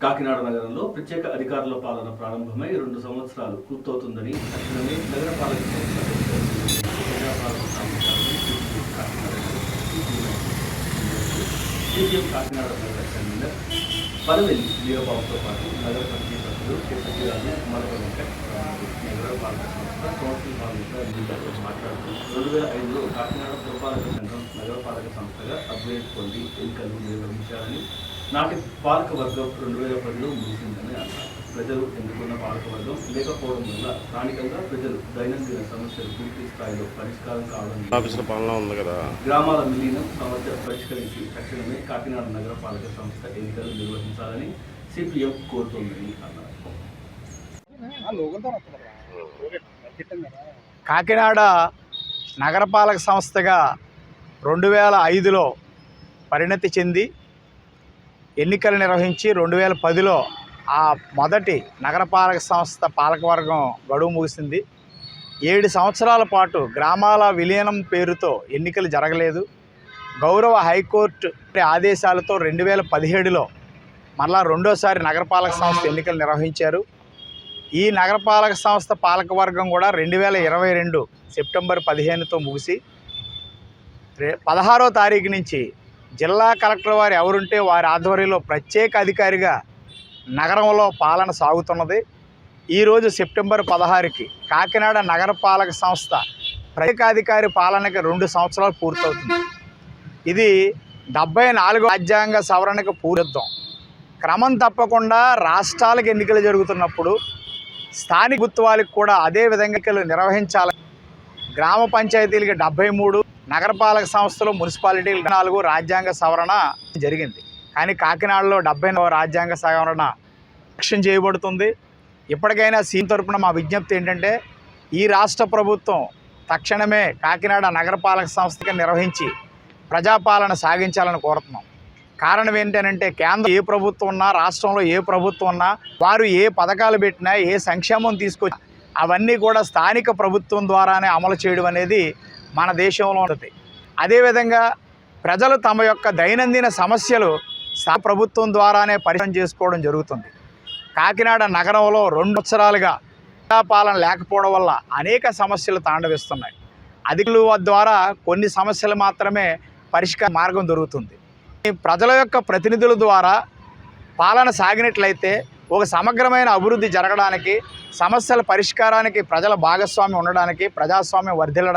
కాకినాడ నగరంలో ప్రత్యేక అధికారుల పాలన ప్రారంభమై రెండు సంవత్సరాలు పూర్తవుతుందని తక్షణమే నగరపాలక సంస్థ కాకినాడ సిపిఎం కాకినాడ నగర కన్వీనర్ పరవెల్లి వీరబాబుతో పాటు నగర పంచాయతీ సభ్యులు కె సత్యరాజు మరొక వెంకట్ నగరపాలక సంస్థ కౌన్సిల్ హాల్ మీడియాతో మాట్లాడుతూ రెండు వేల ఐదులో కాకినాడ పురపాలక సంఘం నగరపాలక సంస్థగా అప్గ్రేడ్ పొంది ఎన్నికలు నిర్వహించాలని నాటి పాలక వర్గం రెండు వేల పదిలో ముగిసిందని అన్నారు ప్రజలు ఎన్నుకున్న పాలక వర్గం లేకపోవడం వల్ల స్థానికంగా ప్రజలు దైనందిన సమస్యలు పూర్తి స్థాయిలో పరిష్కారం కావడం కదా. గ్రామాల విలీనం సమస్య పరిష్కరించి తక్షణమే కాకినాడ నగరపాలక సంస్థ ఎన్నికలు నిర్వహించాలని సిపిఎం కోరుతోందని అన్నారు. కాకినాడ నగరపాలక సంస్థగా రెండు వేల ఐదులో పరిణతి చెంది ఎన్నికలు నిర్వహించి రెండు వేల పదిలో ఆ మొదటి నగరపాలక సంస్థ పాలకవర్గం గడువు ముగిసింది. ఏడు సంవత్సరాల పాటు గ్రామాల విలీనం పేరుతో ఎన్నికలు జరగలేదు. గౌరవ హైకోర్టు ఆదేశాలతో రెండు వేల పదిహేడులో మరలా రెండోసారి నగరపాలక సంస్థ ఎన్నికలు నిర్వహించారు. ఈ నగరపాలక సంస్థ పాలకవర్గం కూడా రెండు వేల ఇరవై రెండు సెప్టెంబర్ పదిహేనుతో ముగిసి రే పదహారో తారీఖు నుంచి జిల్లా కలెక్టర్ వారు ఎవరుంటే వారి ఆధ్వర్యంలో ప్రత్యేక అధికారిగా నగరంలో పాలన సాగుతున్నది. ఈరోజు సెప్టెంబర్ పదహారుకి కాకినాడ నగరపాలక సంస్థ ప్రత్యేకాధికారి పాలనకి రెండు సంవత్సరాలు పూర్తవుతుంది. ఇది డెబ్బై నాలుగో రాజ్యాంగ సవరణకు పూరిద్దాం క్రమం తప్పకుండా రాష్ట్రాలకు ఎన్నికలు జరుగుతున్నప్పుడు స్థానిక ప్రభుత్వాలకు కూడా అదే విధంగా ఎన్నికలు నిర్వహించాలి. గ్రామ పంచాయతీలకి డెబ్బై మూడు నగరపాలక సంస్థలు మున్సిపాలిటీలు నాలుగు రాజ్యాంగ సవరణ జరిగింది. కానీ కాకినాడలో డెబ్బై రాజ్యాంగ సవరణ లక్ష్యం చేయబడుతుంది. ఇప్పటికైనా సీఎం తరపున మా విజ్ఞప్తి ఏంటంటే ఈ రాష్ట్ర ప్రభుత్వం తక్షణమే కాకినాడ నగరపాలక సంస్థకి నిర్వహించి ప్రజాపాలన సాగించాలని కోరుతున్నాం. కారణం ఏంటంటే కేంద్రం ఏ ప్రభుత్వం ఉన్నా రాష్ట్రంలో ఏ ప్రభుత్వం ఉన్నా వారు ఏ పథకాలు పెట్టినా ఏ సంక్షేమం తీసుకొచ్చి అవన్నీ కూడా స్థానిక ప్రభుత్వం ద్వారానే అమలు చేయడం అనేది మన దేశంలో ఉంటుంది. అదేవిధంగా ప్రజలు తమ యొక్క దైనందిన సమస్యలు ప్రభుత్వం ద్వారానే పరిచయం చేసుకోవడం జరుగుతుంది. కాకినాడ నగరంలో రెండు సంవత్సరాలుగా పాలన లేకపోవడం వల్ల అనేక సమస్యలు తాండవిస్తున్నాయి. అధికారుల ద్వారా కొన్ని సమస్యలు మాత్రమే పరిష్కార మార్గం దొరుకుతుంది. ఈ ప్రజల యొక్క ప్రతినిధుల ద్వారా పాలన సాగినట్లయితే ఒక సమగ్రమైన అభివృద్ధి జరగడానికి సమస్యల పరిష్కారానికి ప్రజల భాగస్వామ్యం ఉండడానికి ప్రజాస్వామ్యం వర్ధిల్లడానికి